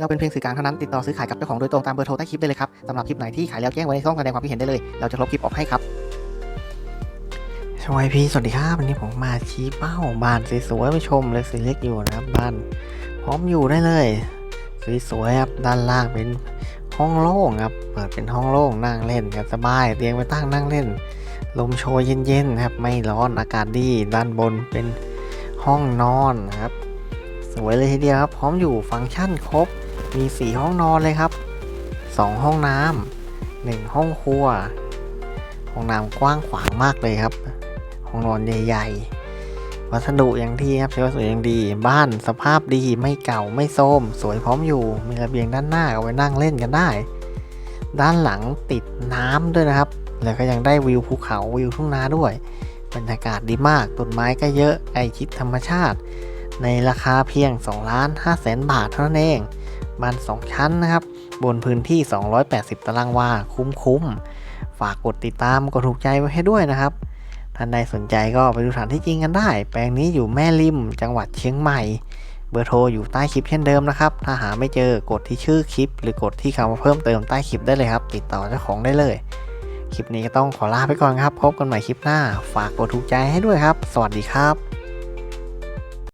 เราเป็นเพียงสื่อกลางเท่านั้นติดต่อซื้อขายกับเจ้าของโดยตรงตามเบอร์โทรใต้คลิปได้เลยครับสำหรับคลิปไหนที่ขายแล้วแจ้งไว้ในช่องแสดงความคิดเห็นได้เลยเราจะลบคลิปออกให้ครับสวัสดีพี่สวัสดีครับวันนี้ผมมาชี้เป้าบ้านสวยๆไปชมเลยสีเล็กอยู่นะครับบ้านพร้อมอยู่ได้เลยสวยๆครับด้านล่างเป็นห้องโล่งครับเปิดเป็นห้องโล่งนั่งเล่นกันสบายเตียงไปตั้งนั่งเล่น ลมโชยเย็นๆครับไม่ร้อนอากาศดีด้านบนเป็นห้องนอนครับ สวยเลยทีเดียวครับพร้อมอยู่ฟังก์ชันครบ มี 4 ห้องนอนเลยครับ 2 ห้องน้ำ1ห้องครัว ห้องน้ำกว้างขวางมากเลยครับ ห้องนอนใหญ่ๆ วัสดุอย่างที่ครับใช้วัสดุอย่างดี บ้านสภาพดีไม่เก่าไม่โทรมสวยพร้อมอยู่ มีระเบียงด้านหน้าเอาไว้นั่งเล่นกันได้ ด้านหลังติดน้ำด้วยนะครับ แล้วก็ยังได้วิวภูเขาวิวทุ่งนาด้วยบรรยากาศดีมาก ต้นไม้ก็เยอะ ไอชิดธรรมชาติ ในราคาเพียง 2 ล้าน5แสนบาทเท่านั้นเอง บ้าน 2 ชั้นนะครับ บนพื้นที่ 280 ตารางวา คุ้มๆ ฝากกดติดตามกดถูกใจไว้ให้ด้วยนะครับ ท่านใดสนใจก็ไปดูสถานที่จริงกันได้ แปลงนี้อยู่แม่ริม จังหวัดเชียงใหม่ เบอร์โทรอยู่ใต้คลิปเช่นเดิมนะครับ ถ้าหาไม่เจอกดที่ชื่อคลิป หรือกดที่คำว่าเพิ่มเติมใต้คลิปได้เลยครับ ติดต่อเจ้าของได้เลย คลิปนี้ก็ต้องขอลาไปก่อนครับ พบกันใหม่คลิปหน้า ฝากกดถูกใจให้ด้วยครับ สวัสดีครับ